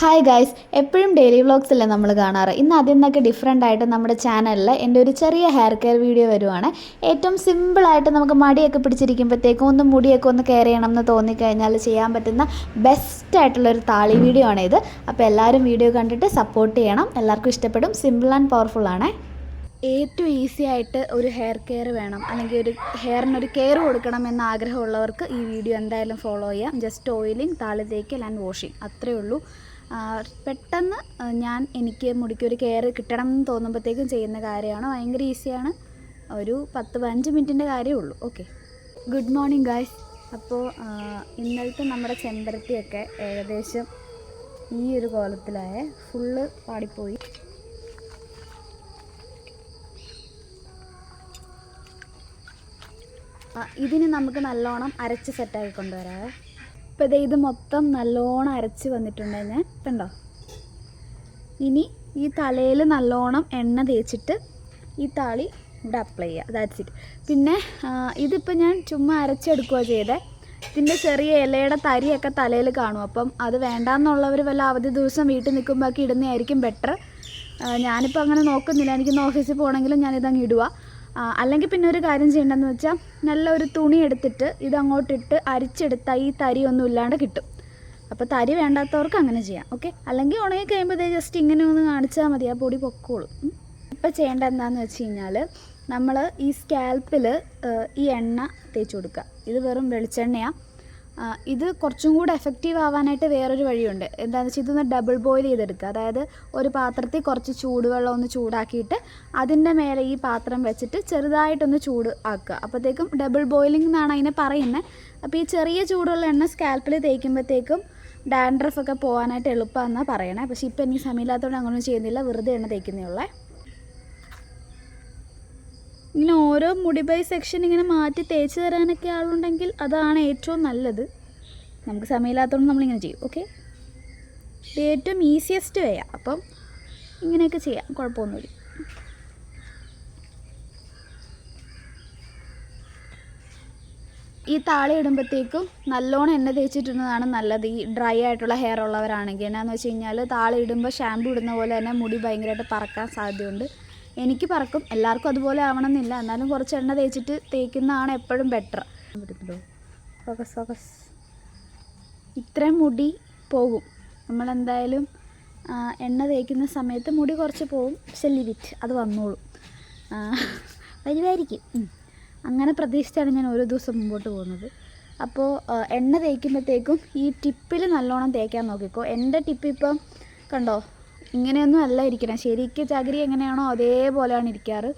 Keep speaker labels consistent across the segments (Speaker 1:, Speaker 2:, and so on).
Speaker 1: Hi guys എപ്പോഴും daily vlogs അല്ലേ നമ്മൾ കാണാറ്? ഇന്ന് അതിൽ നിന്നൊക്കെ ഡിഫറെന്റ് ആയിട്ട് നമ്മുടെ ചാനലിൽ എന്റെ ഒരു ചെറിയ ഹെയർ കെയർ വീഡിയോ വരുവാണ്. ഏറ്റവും സിമ്പിളായിട്ട് നമുക്ക് മടിയൊക്കെ പിടിച്ചിരിക്കുമ്പോഴത്തേക്കും ഒന്ന് മുടിയൊക്കെ ഒന്ന് കെയർ ചെയ്യണം എന്ന് തോന്നിക്കഴിഞ്ഞാൽ ചെയ്യാൻ പറ്റുന്ന ബെസ്റ്റ് ആയിട്ടുള്ള ഒരു താളി വീഡിയോ ആണ് ഇത്. അപ്പോൾ എല്ലാവരും വീഡിയോ കണ്ടിട്ട് സപ്പോർട്ട് ചെയ്യണം. എല്ലാവർക്കും ഇഷ്ടപ്പെടും. സിമ്പിൾ ആൻഡ് പവർഫുൾ ആണ്. ഏറ്റവും ഈസി ആയിട്ട് ഒരു ഹെയർ കെയർ വേണം. അല്ലെങ്കിൽ ഒരു ഹെയറിനൊരു കെയർ കൊടുക്കണം എന്ന ആഗ്രഹമുള്ളവർക്ക് ഈ വീഡിയോ എന്തായാലും ഫോളോ ചെയ്യാം. Just oiling thali തേക്കൽ and washing അത്രയേ ഉള്ളൂ. പെട്ടെന്ന് ഞാൻ എനിക്ക് മുടിക്ക് ഒരു കെയർ കിട്ടണം എന്ന് തോന്നുമ്പോഴത്തേക്കും ചെയ്യുന്ന കാര്യമാണ്. ഭയങ്കര ഈസിയാണ് ഒരു പത്ത് പതിനഞ്ച് മിനിറ്റിന്റെ കാര്യമേ ഉള്ളൂ. ഓക്കെ ഗുഡ് മോർണിംഗ് ഗായ്സ് അപ്പോൾ ഇന്നലത്തെ നമ്മുടെ ചെമ്പരത്തിയൊക്കെ ഏകദേശം ഈ ഒരു കോലത്തിലായ ഫുള്ള് പാടിപ്പോയി. ഇതിന് നമുക്ക് നല്ലോണം അരച്ച് സെറ്റാക്കി കൊണ്ടുവരാവേ. ഇപ്പോൾ ഇതേ മൊത്തം നല്ലോണം അരച്ച് വന്നിട്ടുണ്ട് ഞാൻ. കണ്ടോ? ഇനി ഈ തലയിൽ നല്ലോണം എണ്ണ തേച്ചിട്ട് ഈ താളി ഇവിടെ അപ്ലൈ ചെയ്യുക. ദാറ്റ്സ് ഇറ്റ് പിന്നെ ഇതിപ്പോൾ ഞാൻ ചുമ്മാ അരച്ചെടുക്കുക ചെയ്തേ. ഇതിന്റെ ചെറിയ ഇലയുടെ തരിയൊക്കെ തലയിൽ കാണും. അപ്പം അത് വേണ്ടാന്നുള്ളവർ വല്ല അവധി ദിവസം വീട്ടിൽ നിൽക്കുമ്പോഴൊക്കെ ഇടുന്നതായിരിക്കും ബെറ്റർ ഞാനിപ്പോൾ അങ്ങനെ നോക്കുന്നില്ല. എനിക്കിന്ന് ഓഫീസിൽ പോകണമെങ്കിലും ഞാനിതങ്ങ് ഇടുക അല്ലെങ്കിൽ പിന്നെ ഒരു കാര്യം ചെയ്യേണ്ടതെന്ന് വെച്ചാൽ നല്ല ഒരു തുണി എടുത്തിട്ട് ഇത് അങ്ങോട്ടിട്ട് അരിച്ചെടുത്താൽ ഈ തരി ഒന്നും ഇല്ലാണ്ട് കിട്ടും. അപ്പോൾ തരി വേണ്ടാത്തവർക്ക് അങ്ങനെ ചെയ്യാം ഓക്കെ? അല്ലെങ്കിൽ ഉണങ്ങി കഴിയുമ്പോൾ ജസ്റ്റ് ഇങ്ങനെ ഒന്ന് കാണിച്ചാൽ മതി ആ പൊടി പൊക്കോളും. ഇപ്പം ചെയ്യേണ്ട എന്താണെന്ന് വെച്ച് കഴിഞ്ഞാൽ നമ്മൾ ഈ സ്കാൽപ്പിൽ ഈ എണ്ണ തേച്ച് കൊടുക്കുക ഇത് വെറും വെളിച്ചെണ്ണയാണ് ഇത് കുറച്ചും കൂടെ എഫക്റ്റീവ് ആവാനായിട്ട് വേറൊരു വഴിയുണ്ട്. എന്താണെന്ന് വെച്ചാൽ ഇതൊന്ന് ഡബിൾ ബോയിൽ ചെയ്തെടുക്കുക. അതായത് ഒരു പാത്രത്തിൽ കുറച്ച് ചൂടുവെള്ളം ഒന്ന് ചൂടാക്കിയിട്ട് അതിന്റെ മേലെ ഈ പാത്രം വെച്ചിട്ട് ചെറുതായിട്ടൊന്ന് ചൂട് ആക്കുക. അപ്പോഴത്തേക്കും ഡബിൾ ബോയിലിംഗ് എന്നാണ് അതിനെ പറയുന്നത് അപ്പോൾ ഈ ചെറിയ ചൂടുള്ള എണ്ണ സ്കാൽപ്പിൽ തേക്കുമ്പോഴത്തേക്കും ഡാൻഡ്രഫൊക്കെ പോകാനായിട്ട് എളുപ്പമാണെന്നാണ് പറയണേ. പക്ഷേ ഇപ്പോൾ എനിക്ക് സമയമില്ലാത്തതുകൊണ്ട് അങ്ങനെയൊന്നും ചെയ്യുന്നില്ല. വെറുതെ എണ്ണ തേക്കുന്നേ ഉള്ളേ. ഇങ്ങനെ ഓരോ മുടി ബൈ സെക്ഷൻ ഇങ്ങനെ മാറ്റി തേച്ച് തരാനൊക്കെ ആളുണ്ടെങ്കിൽ അതാണ് ഏറ്റവും നല്ലത്. നമുക്ക് സമയമില്ലാത്തതുകൊണ്ട് നമ്മളിങ്ങനെ ചെയ്യും ഓക്കെ ഇത് ഏറ്റവും ഈസിയസ്റ്റ് വേ അപ്പം ഇങ്ങനെയൊക്കെ ചെയ്യാം കുഴപ്പമൊന്നുമില്ല. ഈ താളി ഇടുമ്പോഴത്തേക്കും നല്ലോണം എണ്ണ തേച്ചിട്ടുന്നതാണ് നല്ലത്. ഈ ഡ്രൈ ആയിട്ടുള്ള ഹെയർ ഉള്ളവരാണെങ്കിൽ എന്നാന്ന് വെച്ച് കഴിഞ്ഞാൽ താളി ഇടുമ്പോൾ ഷാമ്പു ഇടുന്ന പോലെ തന്നെ മുടി ഭയങ്കരമായിട്ട് പറക്കാൻ സാധ്യതയുണ്ട്. എനിക്ക് പറക്കും. എല്ലാവർക്കും അതുപോലെ ആവണമെന്നില്ല. എന്നാലും കുറച്ച് എണ്ണ തേച്ചിട്ട് തേക്കുന്നതാണ് എപ്പോഴും ബെറ്റർ ഫോക്കസ് ഫോക്കസ് ഇത്രയും മുടി പോകും. നമ്മളെന്തായാലും എണ്ണ തേക്കുന്ന സമയത്ത് മുടി കുറച്ച് പോകും. പക്ഷെ ലിമിറ്റ് അത് വന്നോളും. വരുമായിരിക്കും അങ്ങനെ പ്രതീക്ഷിച്ചാണ് ഞാൻ ഓരോ ദിവസം മുമ്പോട്ട് പോകുന്നത്. അപ്പോൾ എണ്ണ തേക്കുമ്പോഴത്തേക്കും ഈ ടിപ്പിൽ നല്ലോണം തേക്കാൻ നോക്കിക്കോ. എന്റെ ടിപ്പ് ഇപ്പം കണ്ടോ? ഇങ്ങനെയൊന്നും അല്ല ഇരിക്കണം. ശരിക്കും ചകിരി എങ്ങനെയാണോ അതേപോലെയാണ് ഇരിക്കാറ്.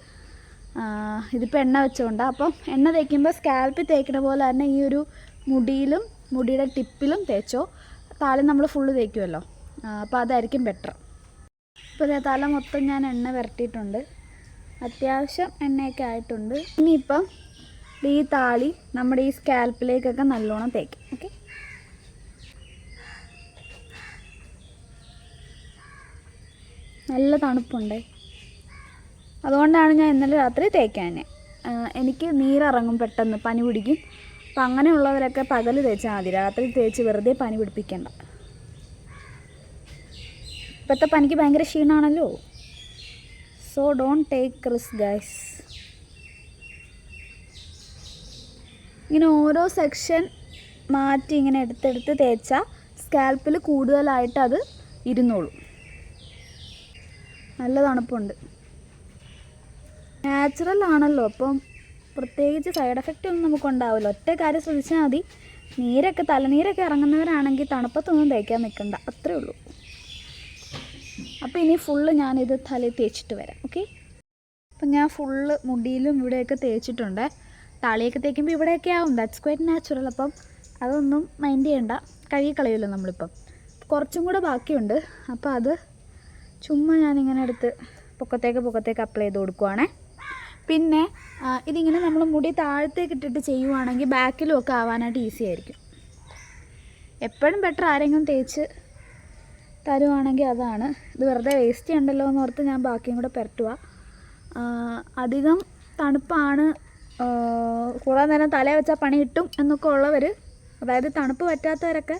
Speaker 1: ഇതിപ്പോൾ എണ്ണ വെച്ചുകൊണ്ടാണ് അപ്പം എണ്ണ തേക്കുമ്പോൾ സ്കാൽപ്പിൽ തേക്കുന്ന പോലെ തന്നെ ഈ ഒരു മുടിയിലും മുടിയുടെ ടിപ്പിലും തേച്ചോ? താളി നമ്മൾ ഫുള്ള് തേക്കുമല്ലോ അപ്പോൾ അതായിരിക്കും ബെറ്റർ ഇപ്പോൾ ഇതേ തല മൊത്തം ഞാൻ എണ്ണ വരട്ടിയിട്ടുണ്ട്. അത്യാവശ്യം എണ്ണയൊക്കെ ആയിട്ടുണ്ട്. ഇനിയിപ്പം ഈ താളി നമ്മുടെ ഈ സ്കാൽപ്പിലേക്കൊക്കെ നല്ലോണം തേക്കും. ഓക്കെ നല്ല തണുപ്പുണ്ട്. അതുകൊണ്ടാണ് ഞാൻ ഇന്നലെ രാത്രി തേക്കാൻ എനിക്ക് നീരിറങ്ങും പെട്ടെന്ന് പനി പിടിക്കും. അപ്പം അങ്ങനെയുള്ളവരൊക്കെ പകൽ തേച്ചാൽ മതി. രാത്രി തേച്ച് വെറുതെ പനി പിടിപ്പിക്കണ്ട. ഇപ്പോഴത്തെ പനിക്ക് ഭയങ്കര ക്ഷീണമാണല്ലോ so don't take risk guys ഇങ്ങനെ ഓരോ സെക്ഷൻ മാറ്റി ഇങ്ങനെ എടുത്തെടുത്ത് തേച്ചാൽ സ്കാൽപ്പിൽ കൂടുതലായിട്ട് അത് ഇരുന്നോളും. നല്ല തണുപ്പുണ്ട്. നാച്ചുറൽ ആണല്ലോ അപ്പം പ്രത്യേകിച്ച് സൈഡ് എഫക്റ്റ് ഒന്നും നമുക്ക് ഉണ്ടാവില്ല. ഒറ്റ കാര്യം ശ്രദ്ധിച്ചാൽ മതി. നീരൊക്കെ തലനീരൊക്കെ ഇറങ്ങുന്നവരാണെങ്കിൽ തണുപ്പത്തൊന്നും തേക്കാൻ നിൽക്കണ്ട. അത്രേ ഉള്ളൂ. അപ്പോൾ ഇനി ഫുള്ള് ഞാനിത് തലയിൽ തേച്ചിട്ട് വരാം ഓക്കെ അപ്പം ഞാൻ ഫുള്ള് മുടിയിലും ഇവിടെയൊക്കെ തേച്ചിട്ടുണ്ട്. താളിയൊക്കെ തേക്കുമ്പോൾ ഇവിടെയൊക്കെ ആവും. ദാറ്റ്സ് ക്വൈറ്റ് നാച്ചുറൽ അപ്പം അതൊന്നും മൈൻഡ് ചെയ്യണ്ട. കഴുകി കളയുമല്ലോ നമ്മളിപ്പം. കുറച്ചും കൂടെ ബാക്കിയുണ്ട്. അപ്പോൾ അത് ചുമ്മാ ഞാനിങ്ങനെ എടുത്ത് പൊക്കത്തേക്ക് പൊക്കത്തേക്ക് അപ്ലൈ ചെയ്ത് കൊടുക്കുവാണേ. പിന്നെ ഇതിങ്ങനെ നമ്മൾ മുടി താഴത്തേക്ക് ഇട്ടിട്ട് ചെയ്യുവാണെങ്കിൽ ബാക്കിലും ഒക്കെ ആവാനായിട്ട് ഈസി ആയിരിക്കും. എപ്പോഴും ബെറ്റർ ആരെങ്കിലും തേച്ച് തരുവാണെങ്കിൽ അതാണ്. ഇത് വെറുതെ വേസ്റ്റ് ചെയ്യണ്ടല്ലോ എന്ന് ഓർത്ത് ഞാൻ ബാക്കിയും കൂടെ പുരട്ടുക അധികം തണുപ്പാണ്. കൂടാതെ നേരം തലയിൽ വെച്ചാൽ പണി കിട്ടും എന്നൊക്കെ ഉള്ളവർ അതായത് തണുപ്പ് പറ്റാത്തവരൊക്കെ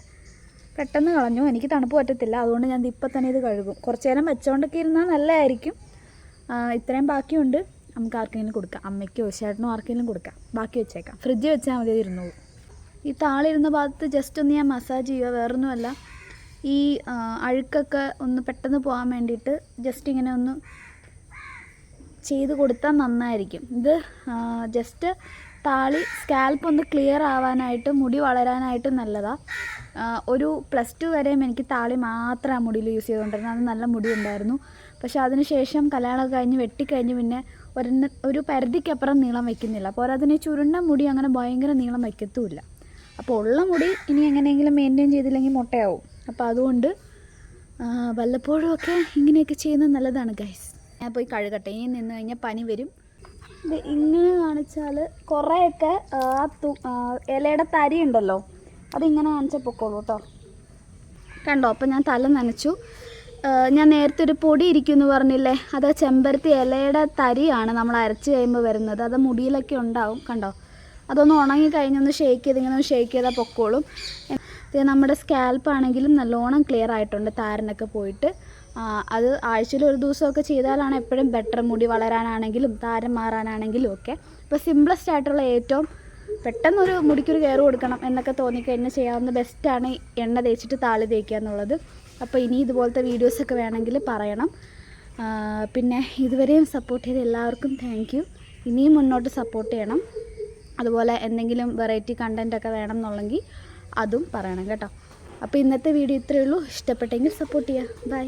Speaker 1: പെട്ടെന്ന് കളഞ്ഞു. എനിക്ക് തണുപ്പ് പറ്റത്തില്ല. അതുകൊണ്ട് ഞാൻ ഇപ്പം തന്നെ ഇത് കഴുകും. കുറച്ച് നേരം വെച്ചോണ്ടൊക്കെ ഇരുന്നാൽ നല്ലതായിരിക്കും ഇത്രയും ബാക്കിയുണ്ട്. നമുക്ക് ആർക്കെങ്കിലും കൊടുക്കാം. അമ്മയ്ക്കോ ചേട്ടനോ ആർക്കെങ്കിലും കൊടുക്കാം. ബാക്കി വെച്ചേക്കാം. ഫ്രിഡ്ജിൽ വെച്ചാൽ മതി ഇരുന്നോളൂ. ഈ താളിരുന്ന ഭാഗത്ത് ജസ്റ്റ് ഒന്ന് ഞാൻ മസാജ് ചെയ്യുക. വേറൊന്നുമല്ല. ഈ അഴുക്കൊക്കെ ഒന്ന് പെട്ടെന്ന് പോകാൻ വേണ്ടിയിട്ട് ജസ്റ്റ് ഇങ്ങനെ ഒന്ന് ചെയ്ത് കൊടുത്താൽ നന്നായിരിക്കും. ഇത് ജസ്റ്റ് താളി സ്കാൽപ്പ് ഒന്ന് ക്ലിയർ ആവാനായിട്ട് മുടി വളരാനായിട്ട് നല്ലതാണ് ഒരു പ്ലസ് ടു വരെയും എനിക്ക് താളി മാത്രം ആ മുടിയിൽ യൂസ് ചെയ്തുകൊണ്ടിരുന്നത്. അത് നല്ല മുടി ഉണ്ടായിരുന്നു പക്ഷേ അതിനുശേഷം കല്യാണമൊക്കെ കഴിഞ്ഞ് വെട്ടിക്കഴിഞ്ഞ് പിന്നെ ഒരു ഒരു പരിധിക്കപ്പുറം നീളം വയ്ക്കുന്നില്ല അതിന് ചുരുണ്ട മുടി അങ്ങനെ ഭയങ്കര നീളം വയ്ക്കത്തുമില്ല അപ്പോൾ ഉള്ള മുടി ഇനി എങ്ങനെയെങ്കിലും മെയിന്റെയിൻ ചെയ്തില്ലെങ്കിൽ മുട്ടയാവും. അപ്പോൾ അതുകൊണ്ട് വല്ലപ്പോഴും ഒക്കെ ഇങ്ങനെയൊക്കെ ചെയ്യുന്നത് നല്ലതാണ് ഗൈസ് ഞാൻ പോയി കഴുകട്ടെ. ഇനി നിന്ന് കഴിഞ്ഞാൽ പനി വരും. ഇത് ഇങ്ങനെ കാണിച്ചാൽ കുറേയൊക്കെ ആ തു ഇലയുടെ തരി ഉണ്ടല്ലോ അതിങ്ങനെ കാണിച്ചാൽ പൊക്കോളൂ കേട്ടോ കണ്ടോ അപ്പം ഞാൻ തല നനച്ചു. ഞാൻ നേരത്തെ ഒരു പൊടി ഇരിക്കുമെന്ന് പറഞ്ഞില്ലേ അത് ചെമ്പരത്തി ഇലയുടെ തരിയാണ് നമ്മൾ അരച്ച് കഴിയുമ്പോൾ വരുന്നത്. അത് മുടിയിലൊക്കെ ഉണ്ടാവും കണ്ടോ? അതൊന്ന് ഉണങ്ങി കഴിഞ്ഞൊന്ന് ഷേക്ക് ചെയ്ത് ഇങ്ങനെ ഒന്ന് ഷേക്ക് ചെയ്താൽ പൊക്കോളും. നമ്മുടെ സ്കാൽപ്പ് ആണെങ്കിലും നല്ലോണം ക്ലിയർ ആയിട്ടുണ്ട് താരനൊക്കെ പോയിട്ട്. അത് ആഴ്ചയിൽ ഒരു ദിവസമൊക്കെ ചെയ്താലാണ് എപ്പോഴും ബെറ്റർ മുടി വളരാനാണെങ്കിലും താരം മാറാനാണെങ്കിലും ഒക്കെ. ഇപ്പോൾ സിംപ്ലസ്റ്റ് ആയിട്ടുള്ള ഏറ്റവും പെട്ടെന്നൊരു മുടിക്കൊരു കെയർ കൊടുക്കണം എന്നൊക്കെ തോന്നിക്കഴിഞ്ഞാൽ ചെയ്യാവുന്ന ബെസ്റ്റാണ് എണ്ണ തേച്ചിട്ട് താളി തേക്കുക എന്നുള്ളത്. അപ്പോൾ ഇനി ഇതുപോലത്തെ വീഡിയോസൊക്കെ വേണമെങ്കിൽ പറയണം. പിന്നെ ഇതുവരെയും സപ്പോർട്ട് ചെയ്ത എല്ലാവർക്കും താങ്ക് യു ഇനിയും മുന്നോട്ട് സപ്പോർട്ട് ചെയ്യണം. അതുപോലെ എന്തെങ്കിലും വെറൈറ്റി കണ്ടന്റ് ഒക്കെ വേണം എന്നുള്ളെങ്കിൽ അതും പറയണം കേട്ടോ. അപ്പോൾ ഇന്നത്തെ വീഡിയോ ഇത്രയേ ഉള്ളൂ. ഇഷ്ടപ്പെട്ടെങ്കിൽ സപ്പോർട്ട് ചെയ്യുക. ബൈ